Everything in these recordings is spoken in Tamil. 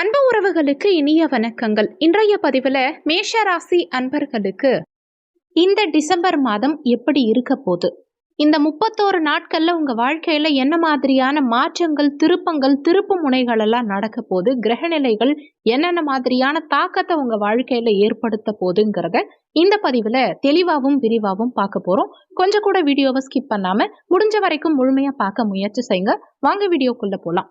அன்பு உறவுகளுக்கு இனிய வணக்கங்கள். இன்றைய பதிவில் மேஷ ராசி அன்பர்களுக்கு இந்த டிசம்பர் மாதம் எப்படி இருக்க போகுது? இந்த முப்பத்தோரு நாட்கள்ல உங்க வாழ்க்கையில என்ன மாதிரியான மாற்றங்கள் திருப்பங்கள் திருப்பு முனைகள் எல்லாம் நடக்க போகுது? கிரகநிலைகள் என்னென்ன மாதிரியான தாக்கத்தை உங்க வாழ்க்கையில ஏற்படுத்த போதுங்கிறத இந்த பதிவுல தெளிவாகவும் விரிவாகவும் பார்க்க போறோம். கொஞ்சம் கூட வீடியோவை ஸ்கிப் பண்ணாமல் முடிஞ்ச வரைக்கும் முழுமையா பார்க்க முயற்சி செய்யுங்க. வாங்க வீடியோக்குள்ள போலாம்.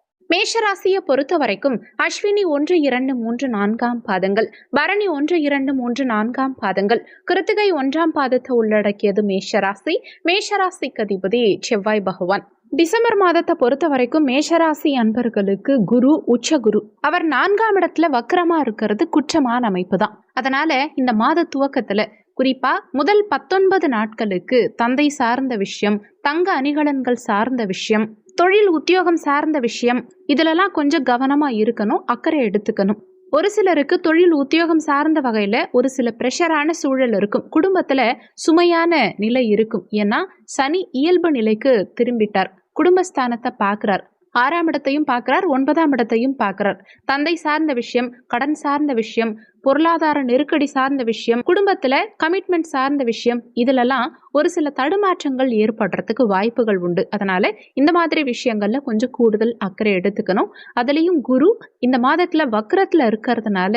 மேஷராசியை பொறுத்த வரைக்கும் அஸ்வினி ஒன்று இரண்டு மூன்று நான்காம் பாதங்கள். பரணி ஒன்று இரண்டு மூன்று நான்காம் பாதங்கள். கிருத்திகை ஒன்றாம் பாதத்தை உள்ளடக்கியது மேஷராசி. மேஷராசிக்கு அதிபதி செவ்வாய் பகவான். டிசம்பர் மாதத்தை பொறுத்த வரைக்கும் மேஷராசி அன்பர்களுக்கு குரு உச்ச குரு. அவர் நான்காம் இடத்துல வக்கரமா இருக்கிறது குற்றமான அமைப்பு தான். அதனால இந்த மாத துவக்கத்துல குறிப்பா முதல் பத்தொன்பது நாட்களுக்கு தந்தை சார்ந்த விஷயம் தங்க அணிகலன்கள் சார்ந்த விஷயம் தொழில் உத்தியோகம் சார்ந்த விஷயம். இதுலலாம் கொஞ்சம் கவனமாக இருக்கணும் அக்கறை எடுத்துக்கணும். ஒரு சிலருக்கு தொழில் உத்தியோகம் சார்ந்த வகையில் ஒரு சில ப்ரெஷரான சூழல் இருக்கும். குடும்பத்தில் சுமையான நிலை இருக்கும். ஏன்னா சனி இயல்பு நிலைக்கு திரும்பிட்டார். குடும்பஸ்தானத்தை பார்க்குறார். ஆறாம் இடத்தையும் பார்க்கிறார் ஒன்பதாம் இடத்தையும் பார்க்கிறார். தந்தை சார்ந்த விஷயம் கடன் சார்ந்த விஷயம் பொருளாதார நெருக்கடி சார்ந்த விஷயம் குடும்பத்துல கமிட்மெண்ட் சார்ந்த விஷயம் இதுலலாம் ஒரு சில தடுமாற்றங்கள் ஏற்படுறதுக்கு வாய்ப்புகள் உண்டு. அதனால இந்த மாதிரி விஷயங்கள்ல கொஞ்சம் கூடுதல் அக்கறை எடுத்துக்கணும். அதுலயும் குரு இந்த மாதத்துல வக்கரத்துல இருக்கிறதுனால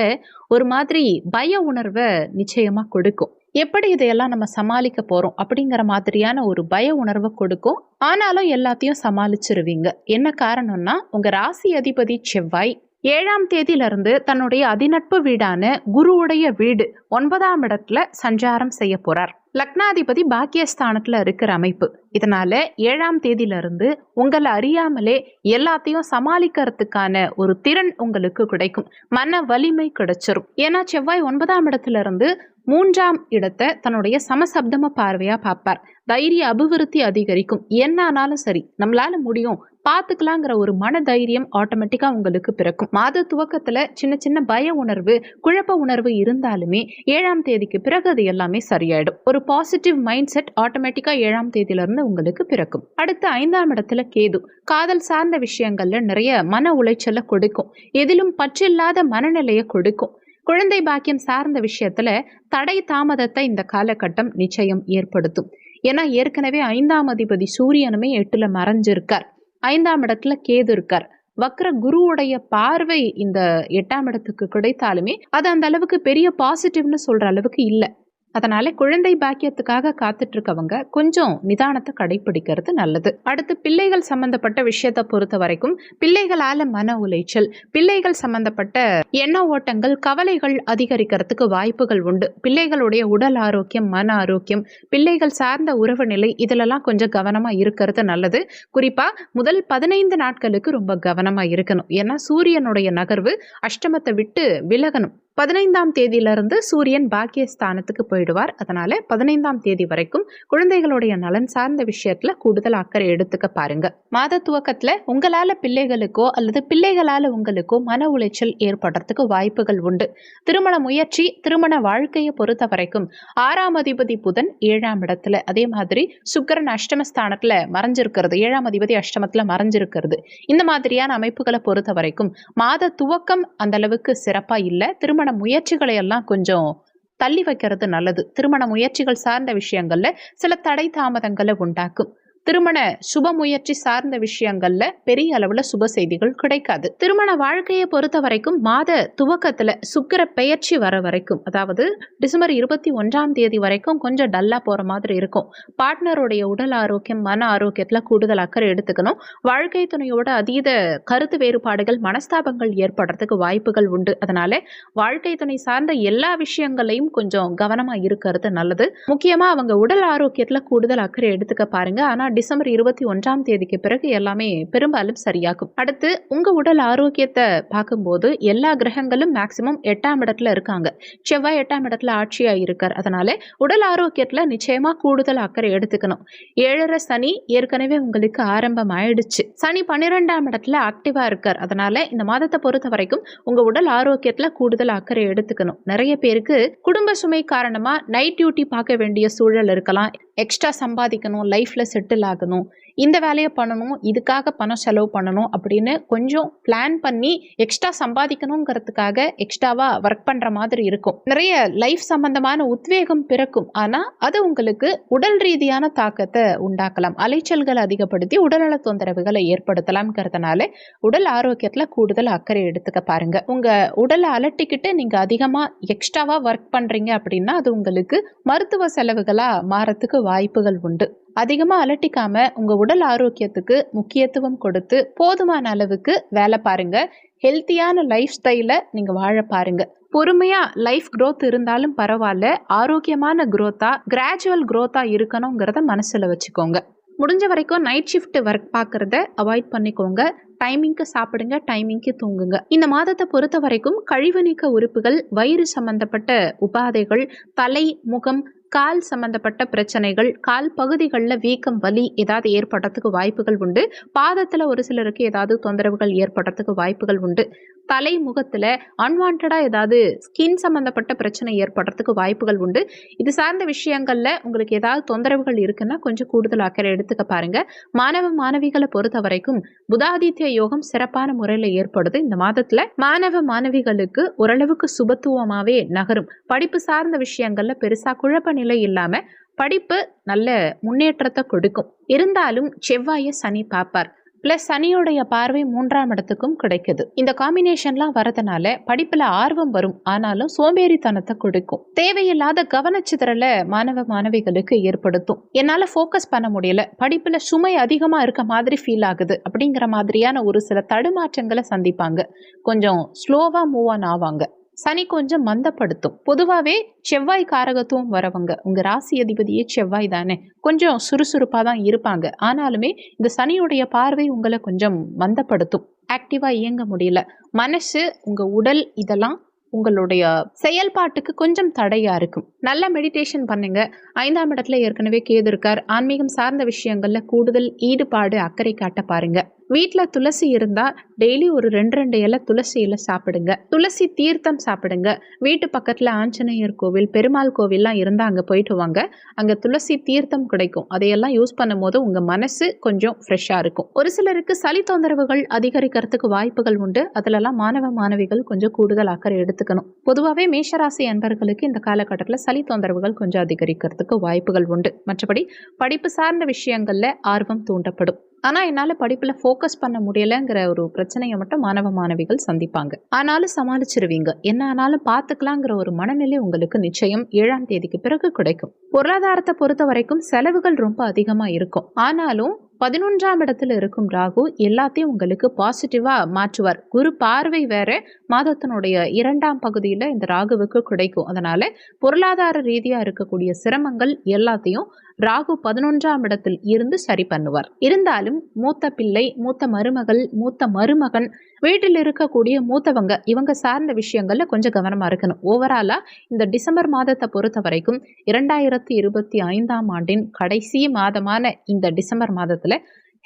ஒரு மாதிரி பய உணர்வை நிச்சயமா கொடுக்கும். எப்படி இதையெல்லாம் நம்ம சமாளிக்க போகிறோம் அப்படிங்கிற மாதிரியான ஒரு பய உணர்வை கொடுக்கும். ஆனாலும் எல்லாத்தையும் சமாளிச்சிருவீங்க. என்ன காரணம்னா உங்கள் ராசி அதிபதி செவ்வாய் ஏழாம் தேதியிலிருந்து தன்னுடைய அதிநட்பு வீடான குருவுடைய வீடு ஒன்பதாம் இடத்துல சஞ்சாரம் செய்ய போறார். லக்னாதிபதி பாக்கியஸ்தானத்தில் இருக்கிற அமைப்பு. இதனால ஏழாம் தேதியிலிருந்து உங்களை அறியாமலே எல்லாத்தையும் சமாளிக்கிறதுக்கான ஒரு திறன் உங்களுக்கு கிடைக்கும். மன வலிமை கிடைச்சிரும். ஏன்னா செவ்வாய் ஒன்பதாம் இடத்துல இருந்து மூன்றாம் இடத்தை தன்னுடைய சமசப்தம பார்வையா பார்ப்பார். தைரிய அபிவிருத்தி அதிகரிக்கும். என்ன ஆனாலும் சரி நம்மளால முடியும். பார்த்துக்கலாங்கிற ஒரு மன தைரியம் ஆட்டோமேட்டிக்காக உங்களுக்கு பிறக்கும். மாத துவக்கத்தில் சின்ன சின்ன பய உணர்வு குழப்ப உணர்வு இருந்தாலுமே ஏழாம் தேதிக்கு பிறகு அது எல்லாமே சரியாயிடும். ஒரு பாசிட்டிவ் மைண்ட் செட் ஆட்டோமேட்டிக்காக ஏழாம் தேதியிலிருந்து உங்களுக்கு பிறக்கும். அடுத்து ஐந்தாம் இடத்துல கேது. காதல் சார்ந்த விஷயங்கள்ல நிறைய மன உளைச்சலை கொடுக்கும். எதிலும் பற்றில்லாத மனநிலையை கொடுக்கும். குழந்தை பாக்கியம் சார்ந்த விஷயத்துல தடை தாமதத்தை இந்த காலகட்டம் நிச்சயம் ஏற்படுத்தும். ஏன்னா ஏற்கனவே ஐந்தாம் அதிபதி சூரியனுமே எட்டுல மறைஞ்சிருக்கார். ஐந்தாம் இடத்துல கேது இருக்கார். வக்ர குருவுடைய பார்வை இந்த எட்டாம் இடத்துக்கு கிடைத்தாலுமே அது அந்த அளவுக்கு பெரிய பாசிட்டிவ்னு சொல்ற அளவுக்கு இல்லை. அதனால குழந்தை பாக்கியத்துக்காக காத்துட்டு இருக்கவங்க கொஞ்சம் நிதானத்தை கடைபிடிக்கிறது நல்லது. அடுத்து பிள்ளைகள் சம்பந்தப்பட்ட விஷயத்தை பொறுத்த வரைக்கும் பிள்ளைகளால மன உளைச்சல் பிள்ளைகள் சம்பந்தப்பட்ட எண்ண ஓட்டங்கள் கவலைகள் அதிகரிக்கிறதுக்கு வாய்ப்புகள் உண்டு. பிள்ளைகளுடைய உடல் ஆரோக்கியம் மன ஆரோக்கியம் பிள்ளைகள் சார்ந்த உறவு நிலை இதிலெல்லாம் கொஞ்சம் கவனமா இருக்கிறது நல்லது. குறிப்பா முதல் பதினைந்து நாட்களுக்கு ரொம்ப கவனமா இருக்கணும். ஏன்னா சூரியனுடைய நகர்வு அஷ்டமத்தை விட்டு விலகணும். பதினைந்தாம் தேதியிலிருந்து சூரியன் பாக்கியஸ்தானத்துக்கு போயிடுவார். அதனால பதினைந்தாம் தேதி வரைக்கும் குழந்தைகளுடைய நலன் சார்ந்த விஷயத்துல கூடுதல் அக்கறை எடுத்துக்க பாருங்க. மாத துவக்கத்துல உங்களால பிள்ளைகளுக்கோ அல்லது பிள்ளைகளால உங்களுக்கோ மன உளைச்சல் ஏற்படுறதுக்கு வாய்ப்புகள் உண்டு. திருமண முயற்சி திருமண வாழ்க்கையை பொறுத்த வரைக்கும் ஆறாம் அதிபதி புதன் ஏழாம் இடத்துல. அதே மாதிரி சுக்கிரன் அஷ்டமஸ்தானத்துல மறைஞ்சிருக்கிறது. ஏழாம் அதிபதி அஷ்டமத்துல மறைஞ்சிருக்கிறது. இந்த மாதிரியான அமைப்புகளை பொறுத்த வரைக்கும் மாத துவக்கம் அந்த அளவுக்கு சிறப்பா இல்லை. திருமண முயற்சிகளை எல்லாம் கொஞ்சம் தள்ளி வைக்கிறது நல்லது. திருமண முயற்சிகள் சார்ந்த விஷயங்கள்ல சில தடை தாமதங்களை உண்டாக்கும். திருமண சுப முயற்சி சார்ந்த விஷயங்கள்ல பெரிய அளவுல சுப செய்திகள் கிடைக்காது. திருமண வாழ்க்கையை பொறுத்த வரைக்கும் மாத துவக்கத்துல சுக்கிர பெயர்ச்சி வர வரைக்கும் அதாவது டிசம்பர் இருபத்தி ஒன்றாம் தேதி வரைக்கும் கொஞ்சம் டல்லா போற மாதிரி இருக்கும். பார்ட்னருடைய உடல் ஆரோக்கியம் மன ஆரோக்கியத்துல கூடுதல் அக்கறை எடுத்துக்கணும். வாழ்க்கை துணையோட அதீத கருத்து வேறுபாடுகள் மனஸ்தாபங்கள் ஏற்படுறதுக்கு வாய்ப்புகள் உண்டு. அதனால வாழ்க்கை துணை சார்ந்த எல்லா விஷயங்களையும் கொஞ்சம் கவனமா இருக்கிறது நல்லது. முக்கியமா அவங்க உடல் ஆரோக்கியத்துல கூடுதல் அக்கறை எடுத்துக்க பாருங்க. ஆனா டிசம்பர் இருபத்தி ஒன்றாம் தேதிக்கு பிறகு எல்லாமே பெரும்பாலும் சரியாகும். அடுத்து உங்க உடல் ஆரோக்கியத்தை பார்க்கும்போது எல்லா கிரகங்களும் மேக்சிமம் எட்டாம் இடத்துல இருக்காங்க. செவ்வாய் எட்டாம் இடத்துல ஆட்சியா இருக்கார். அதனால உடல் ஆரோக்கியத்துல நிச்சயமா கூடுதல் அக்கறை எடுத்துக்கணும். ஏழரை சனி ஏற்கனவே உங்களுக்கு ஆரம்பம் ஆயிடுச்சு சனி பன்னிரெண்டாம் இடத்துல ஆக்டிவா இருக்கார். அதனால இந்த மாதத்தை பொறுத்த வரைக்கும் உங்க உடல் ஆரோக்கியத்துல கூடுதல் அக்கறை எடுத்துக்கணும். நிறைய பேருக்கு குடும்ப சுமை காரணமா நைட் டியூட்டி பார்க்க வேண்டிய சூழல் இருக்கலாம். எக்ஸ்ட்ரா சம்பாதிக்கணும். லைஃப்ல செட்டில் ஆகணும். இந்த வேலையை பண்ணணும் இதுக்காக பணம் செலவு பண்ணணும் அப்படின்னு கொஞ்சம் பிளான் பண்ணி எக்ஸ்ட்ரா சம்பாதிக்கணுங்கிறதுக்காக எக்ஸ்ட்ராவா ஒர்க் பண்ற மாதிரி இருக்கும். நிறைய லைஃப் சம்பந்தமான உத்வேகம் பிறக்கும். ஆனா அது உங்களுக்கு உடல் ரீதியான தாக்கத்தை உண்டாக்கலாம். அலைச்சல்களை அதிகப்படுத்தி உடல்நல தொந்தரவுகளை ஏற்படுத்தலாம்ங்கிறதுனால உடல் ஆரோக்கியத்துல கூடுதல் அக்கறை எடுத்துக்க பாருங்க. உங்க உடலை அலட்டிக்கிட்டு நீங்க அதிகமா எக்ஸ்ட்ராவா ஒர்க் பண்றீங்க அப்படின்னா அது உங்களுக்கு மருத்துவ செலவுகளா மாறத்துக்கு வாய்ப்புகள் உண்டு. அதிகமாக அலட்டிக்காம உங்கள் உடல் ஆரோக்கியத்துக்கு முக்கியத்துவம் கொடுத்து போதுமான அளவுக்கு வேலை பாருங்க. ஹெல்த்தியான லைஃப் ஸ்டைலை நீங்கள் வாழ பாருங்க. பொறுமையாக லைஃப் க்ரோத் இருந்தாலும் பரவாயில்ல. ஆரோக்கியமான க்ரோத்தாக கிராஜுவல் க்ரோத்தாக இருக்கணுங்கிறத மனசில் வச்சுக்கோங்க. முடிஞ்ச வரைக்கும் நைட் ஷிஃப்ட் ஒர்க் பார்க்குறத அவாய்ட் பண்ணிக்கோங்க. டைமிங்க்கு சாப்பிடுங்க டைமிங்க்கு தூங்குங்க. இந்த மாதத்தை பொறுத்த வரைக்கும் கழிவு நீக்க உறுப்புகள் வயிறு சம்பந்தப்பட்ட உபாதைகள் தலை முகம் கால் சம்பந்தப்பட்ட பிரச்சனைகள் கால் பகுதிகளில் வீக்கம் வலி ஏதாவது ஏற்படுறதுக்கு வாய்ப்புகள் உண்டு. பாதத்தில் ஒரு சிலருக்கு ஏதாவது தொந்தரவுகள் ஏற்படுறதுக்கு வாய்ப்புகள் உண்டு. தலை முகத்தில் அன்வான்டாக ஏதாவது ஸ்கின் சம்மந்தப்பட்ட பிரச்சனை ஏற்படுறதுக்கு வாய்ப்புகள் உண்டு. இது சார்ந்த விஷயங்களில் உங்களுக்கு ஏதாவது தொந்தரவுகள் இருக்குன்னா கொஞ்சம் கூடுதல் அக்கறை எடுத்துக்க பாருங்க. மாணவ மாணவிகளை பொறுத்த வரைக்கும் புதாதித்ய யோகம் சிறப்பான முறையில் ஏற்படுது. இந்த மாதத்தில் மாணவ மாணவிகளுக்கு ஓரளவுக்கு சுபத்துவமாகவே நகரும். படிப்பு சார்ந்த விஷயங்களில் பெருசாக குழப்ப நிலை இல்லாமல் படிப்பு நல்ல முன்னேற்றத்தை கொடுக்கும். இருந்தாலும் செவ்வாயை சனி பார்ப்பார். ப்ளஸ் சனியோடைய பார்வை மூன்றாம் இடத்துக்கும் கிடைக்குது. இந்த காம்பினேஷன்லாம் வரதுனால படிப்புல ஆர்வம் வரும். ஆனாலும் சோம்பேறித்தனத்தை கொடுக்கும். தேவையில்லாத கவனச்சிதறலை மாணவ மாணவிகளுக்கு ஏற்படுத்தும். என்னால ஃபோக்கஸ் பண்ண முடியல. படிப்புல சுமை அதிகமா இருக்க மாதிரி ஃபீல் ஆகுது. அப்படிங்கிற மாதிரியான ஒரு சில தடுமாற்றங்களை சந்திப்பாங்க. கொஞ்சம் ஸ்லோவா மூவ் ஆன் ஆவாங்க. சனி கொஞ்சம் மந்தப்படுத்தும். பொதுவாகவே செவ்வாய் காரகத்துவம் வரவங்க உங்கள் ராசி அதிபதியே செவ்வாய் தானே. கொஞ்சம் சுறுசுறுப்பாக தான் இருப்பாங்க. ஆனாலுமே இந்த சனியுடைய பார்வை உங்களை கொஞ்சம் மந்தப்படுத்தும். ஆக்டிவாக இயங்க முடியல. மனசு உங்கள் உடல் இதெல்லாம் உங்களுடைய செயல்பாட்டுக்கு கொஞ்சம் தடையா இருக்கும். நல்லா மெடிடேஷன் பண்ணுங்க. ஐந்தாம் இடத்துல ஏற்கனவே கேது இருக்கார். ஆன்மீகம் சார்ந்த விஷயங்கள்ல கூடுதல் ஈடுபாடு அக்கறை காட்ட பாருங்க. வீட்டில் துளசி இருந்தால் டெய்லி ஒரு ரெண்டு ரெண்டு இலை துளசி இலை சாப்பிடுங்க. துளசி தீர்த்தம் சாப்பிடுங்க. வீட்டு பக்கத்தில் ஆஞ்சநேயர் கோவில் பெருமாள் கோவில்லாம் இருந்தால் அங்கே போயிட்டு வாங்க. அங்கே துளசி தீர்த்தம் கிடைக்கும். அதையெல்லாம் யூஸ் பண்ணும் போது உங்கள் மனசு கொஞ்சம் ஃப்ரெஷ்ஷாக இருக்கும். ஒரு சிலருக்கு சளி தொந்தரவுகள் அதிகரிக்கிறதுக்கு வாய்ப்புகள் உண்டு. அதிலெல்லாம் மாணவ மாணவிகள் கொஞ்சம் கூடுதல் அக்கறை எடுத்துக்கணும். பொதுவாகவே மேஷராசி அன்பர்களுக்கு இந்த காலகட்டத்தில் சளி தொந்தரவுகள் கொஞ்சம் அதிகரிக்கிறதுக்கு வாய்ப்புகள் உண்டு. மற்றபடி படிப்பு சார்ந்த விஷயங்களில் ஆர்வம் தூண்டப்படும். ஆனால் என்னால் படிப்பில் ஃபோக்கஸ் பண்ண முடியலைங்கிற ஒரு பிரச்சனையை மட்டும் மாணவ மாணவிகள் சந்திப்பாங்க. ஆனாலும் சமாளிச்சிருவீங்க. என்ன ஆனாலும் பார்த்துக்கலாங்கிற ஒரு மனநிலை உங்களுக்கு நிச்சயம் ஏழாம் தேதிக்கு பிறகு கிடைக்கும். பொருளாதாரத்தை பொறுத்த வரைக்கும் செலவுகள் ரொம்ப அதிகமாக இருக்கும். ஆனாலும் பதினொன்றாம் இடத்துல இருக்கும் ராகு எல்லாத்தையும் உங்களுக்கு பாசிட்டிவாக மாற்றுவார். குரு பார்வை வேற மாதத்தினுடைய இரண்டாம் பகுதியில் இந்த ராகுவுக்கு கிடைக்கும். அதனால பொருளாதார ரீதியாக இருக்கக்கூடிய சிரமங்கள் எல்லாத்தையும் ராகு பதினொன்றாம் இடத்தில் இருந்து சரி பண்ணுவார். இருந்தாலும் மூத்த பிள்ளை மூத்த மருமகள் மூத்த மருமகன் வீட்டில் இருக்கக்கூடிய மூத்தவங்க இவங்க சார்ந்த விஷயங்கள்ல கொஞ்சம் கவனமா இருக்கணும். ஓவராலா இந்த டிசம்பர் மாதத்தை பொறுத்த வரைக்கும் இரண்டாயிரத்தி இருபத்தி ஐந்தாம் ஆண்டின் கடைசி மாதமான இந்த டிசம்பர் மாதத்துல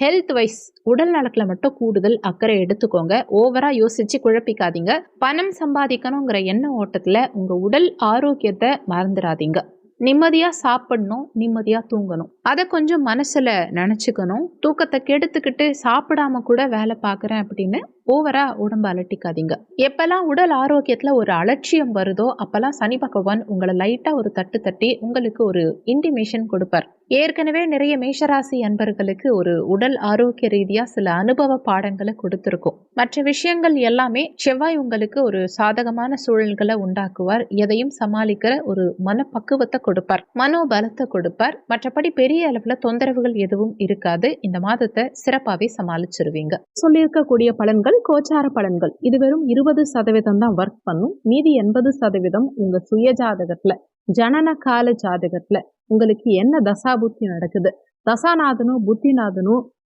ஹெல்த் வைஸ் உடல் நலத்தில் மட்டும் கூடுதல் அக்கறை எடுத்துக்கோங்க. ஓவராக யோசிச்சு குழப்பிக்காதீங்க. பணம் சம்பாதிக்கணுங்கிற எண்ண ஓட்டத்தில் உங்கள் உடல் ஆரோக்கியத்தை மறந்துடாதீங்க. நிம்மதியாக சாப்பிடணும் நிம்மதியாக தூங்கணும். அதை கொஞ்சம் மனசில் நினச்சிக்கணும். தூக்கத்தை கெடுத்துக்கிட்டு சாப்பிடாம கூட வேலை பார்க்குறேன் அப்படின்னு ஓவரா உடம்பு அலட்டிக்காதீங்க. எப்பெல்லாம் உடல் ஆரோக்கியத்தில் ஒரு அலட்சியம் வருதோ அப்பெல்லாம் சனி பகவான் உங்களை லைட்டாக ஒரு தட்டு தட்டி உங்களுக்கு ஒரு இன்டிமேஷன் கொடுப்பார். ஏற்கனவே நிறைய மேஷராசி அன்பர்களுக்கு ஒரு உடல் ஆரோக்கிய ரீதியாக சில அனுபவ பாடங்களை கொடுத்துருக்கும். மற்ற விஷயங்கள் எல்லாமே செவ்வாய் உங்களுக்கு ஒரு சாதகமான சூழல்களை உண்டாக்குவார். எதையும் சமாளிக்கிற ஒரு மனப்பக்குவத்தை கொடுப்பார். மனோபலத்தை கொடுப்பார். மற்றபடி பெரிய அளவில் தொந்தரவுகள் எதுவும் இருக்காது. இந்த மாதத்தை சிறப்பாகவே சமாளிச்சிருவீங்க. சொல்லியிருக்கக்கூடிய பலன்கள் கோச்சார பலன்கள். இது வெறும் இருபது சதவீதம் தான் ஒர்க் பண்ணும். மீதி எண்பது சதவீதம் உங்க சுய ஜாதகத்துல ஜனன கால ஜாதகத்துல உங்களுக்கு என்ன தசாபுத்தி நடக்குது? தசாநாதனும் புத்திநாதனும்